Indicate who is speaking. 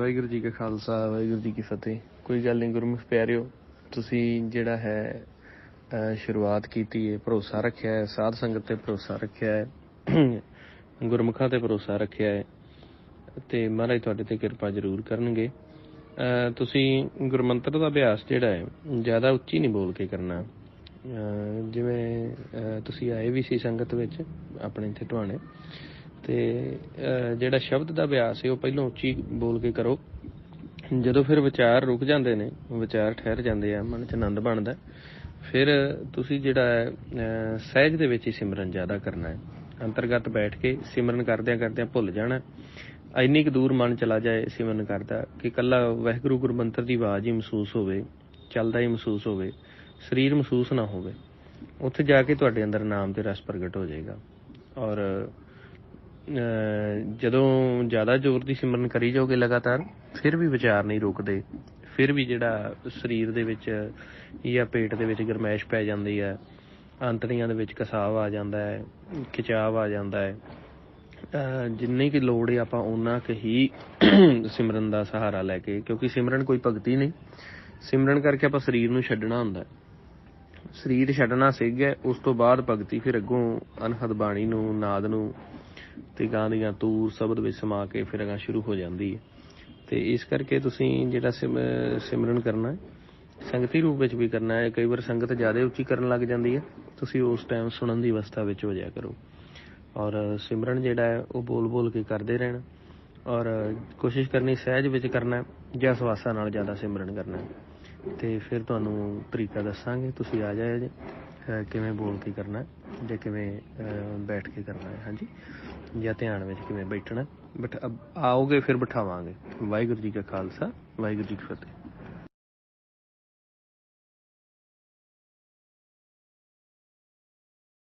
Speaker 1: ਵਾਹਿਗੁਰੂ ਜੀ ਕਾ ਖਾਲਸਾ, ਵਾਹਿਗੁਰੂ ਜੀ ਕੀ ਫਤਿਹ। ਕੋਈ ਗੱਲ ਨਹੀਂ ਗੁਰਮੁਖ ਪਿਆਰਿਓ, ਤੁਸੀਂ ਜਿਹੜਾ ਹੈ ਸ਼ੁਰੂਆਤ ਕੀਤੀ ਹੈ, ਭਰੋਸਾ ਰੱਖਿਆ ਹੈ, ਸਾਧ ਸੰਗਤ ਤੇ ਭਰੋਸਾ ਰੱਖਿਆ ਹੈ, ਗੁਰਮੁਖਾਂ ਤੇ ਭਰੋਸਾ ਰੱਖਿਆ ਹੈ, ਤੇ ਮਹਾਰਾਜ ਤੁਹਾਡੇ ਤੇ ਕਿਰਪਾ ਜ਼ਰੂਰ ਕਰਨਗੇ। ਤੁਸੀਂ ਗੁਰਮੰਤਰ ਦਾ ਅਭਿਆਸ ਜਿਹੜਾ ਹੈ, ਜ਼ਿਆਦਾ ਉੱਚੀ ਨਹੀਂ ਬੋਲ ਕੇ ਕਰਨਾ। ਜਿਵੇਂ ਤੁਸੀਂ ਆਏ ਵੀ ਸੀ ਸੰਗਤ ਵਿੱਚ, ਆਪਣੇ ਇੱਥੇ ਢਵਾਣੇ ਤੇ ਜਿਹੜਾ ਸ਼ਬਦ ਦਾ ਅਭਿਆਸ ਹੈ, ਉਹ ਪਹਿਲਾਂ ਉੱਚੀ ਬੋਲ ਕੇ ਕਰੋ। ਜਦੋਂ ਫਿਰ ਵਿਚਾਰ ਰੁਕ ਜਾਂਦੇ ਨੇ, ਵਿਚਾਰ ਠਹਿਰ ਜਾਂਦੇ ਆ, ਮਨ ਚ ਆਨੰਦ ਬਣਦਾ ਫਿਰ ਤੁਸੀਂ ਜਿਹੜਾ ਹੈ ਸਹਿਜ ਦੇ ਵਿੱਚ ਹੀ ਸਿਮਰਨ ਜ਼ਿਆਦਾ ਕਰਨਾ ਹੈ। ਅੰਤਰਗਤ ਬੈਠ ਕੇ ਸਿਮਰਨ ਕਰਦਿਆਂ ਕਰਦਿਆਂ ਭੁੱਲ ਜਾਣਾ ਇੰਨੀ ਕੁ ਦੂਰ ਮਨ ਚਲਾ ਜਾਏ ਸਿਮਰਨ ਕਰਦਾ ਕਿ ਕੱਲਾ ਵਾਹਿਗੁਰੂ ਗੁਰਮੰਤਰ ਦੀ ਆਵਾਜ਼ ਹੀ ਮਹਿਸੂਸ ਹੋਵੇ, ਚੱਲਦਾ ਹੀ ਮਹਿਸੂਸ ਹੋਵੇ, ਸਰੀਰ ਮਹਿਸੂਸ ਨਾ ਹੋਵੇ। ਉੱਥੇ ਜਾ ਕੇ ਤੁਹਾਡੇ ਅੰਦਰ ਨਾਮ ਤੇ ਰਸ ਪ੍ਰਗਟ ਹੋ ਜਾਏਗਾ। ਔਰ ਜਦੋਂ ਜ਼ਿਆਦਾ ਜ਼ੋਰ ਦੀ ਸਿਮਰਨ ਕਰੀ ਜਾਓਗੇ ਲਗਾਤਾਰ, ਫਿਰ ਵੀ ਵਿਚਾਰ ਨਹੀਂ ਰੁਕਦੇ। ਫਿਰ ਵੀ ਜਿਹੜਾ ਸਰੀਰ ਦੇ ਵਿੱਚ ਜਾਂ ਪੇਟ ਦੇ ਵਿੱਚ ਗਰਮੈਸ਼ ਪੈ ਜਾਂਦੀ ਹੈ ਅੰਤੜੀਆਂ ਦੇ ਵਿੱਚ ਕਸਾਵ ਆ ਜਾਂਦਾ ਹੈ, ਖਿਚਾਵ ਆ ਜਾਂਦਾ ਹੈ ਜਿੰਨੀ ਕਿ ਲੋੜ ਹੈ ਆਪਾਂ ਉਹਨਾਂ ਕੁ ਹੀ ਸਿਮਰਨ ਦਾ ਸਹਾਰਾ ਲੈ ਕੇ, ਕਿਉਂਕਿ ਸਿਮਰਨ ਕੋਈ ਭਗਤੀ ਨਹੀਂ। ਸਿਮਰਨ ਕਰਕੇ ਆਪਾਂ ਸਰੀਰ ਨੂੰ ਛੱਡਣਾ ਹੁੰਦਾ ਸਰੀਰ ਛੱਡਣਾ ਸਿੱਖ ਹੈ ਉਸ ਤੋਂ ਬਾਅਦ ਭਗਤੀ ਫਿਰ ਅੱਗੋਂ ਅਨਹਦ ਬਾਣੀ ਨੂੰ, ਨਾਦ ਨੂੰ ਤੇ ਗਾਂ ਦੀਆਂ ਤੂਰ ਸ਼ਬਦ ਵਿੱਚ ਸਮਾ ਕੇ ਫਿਰ ਅਗਾਂ ਸ਼ੁਰੂ ਹੋ ਜਾਂਦੀ ਹੈ। ਤੇ ਇਸ ਕਰਕੇ ਤੁਸੀਂ ਜਿਹੜਾ ਸਿਮ- ਸਿਮਰਨ ਕਰਨਾ ਹੈ, ਸੰਗਤੀ ਰੂਪ ਵਿੱਚ ਵੀ ਕਰਨਾ ਹੈ। ਕਈ ਵਾਰ ਸੰਗਤ ਜ਼ਿਆਦਾ ਉੱਚੀ ਕਰਨ ਲੱਗ ਜਾਂਦੀ ਹੈ, ਤੁਸੀਂ ਉਸ ਟਾਈਮ ਸੁਣਨ ਦੀ ਅਵਸਥਾ ਵਿੱਚ ਹੋ ਜਾਇਆ ਕਰੋ। ਔਰ ਸਿਮਰਨ ਜਿਹੜਾ ਹੈ, ਉਹ ਬੋਲ ਬੋਲ ਕੇ ਕਰਦੇ ਰਹਿਣਾ। ਔਰ ਕੋਸ਼ਿਸ਼ ਕਰਨੀ ਸਹਿਜ ਵਿੱਚ ਕਰਨਾ ਜਾਂ ਸਵਾਸਾਂ ਨਾਲ ਜ਼ਿਆਦਾ ਸਿਮਰਨ ਕਰਨਾ ਤੇ ਫਿਰ ਤੁਹਾਨੂੰ ਤਰੀਕਾ ਦੱਸਾਂਗੇ, ਤੁਸੀਂ ਆ ਜਾਇਓ ਜੀ। ਕਿਵੇਂ ਬੋਲ ਕੇ ਕਰਨਾ ਜਾਂ ਕਿਵੇਂ ਬੈਠ ਕੇ ਕਰਨਾ ਹੈ, ਹਾਂਜੀ? ਜਾਂ ਧਿਆਨ ਵਿੱਚ ਕਿਵੇਂ ਬੈਠਣਾ ਬਟ ਆਓਗੇ ਫਿਰ ਬਿਠਾਵਾਂਗੇ। ਵਾਹਿਗੁਰੂ ਜੀ ਕਾ ਖਾਲਸਾ, ਵਾਹਿਗੁਰੂ ਜੀ ਕੀ ਫਤਿਹ।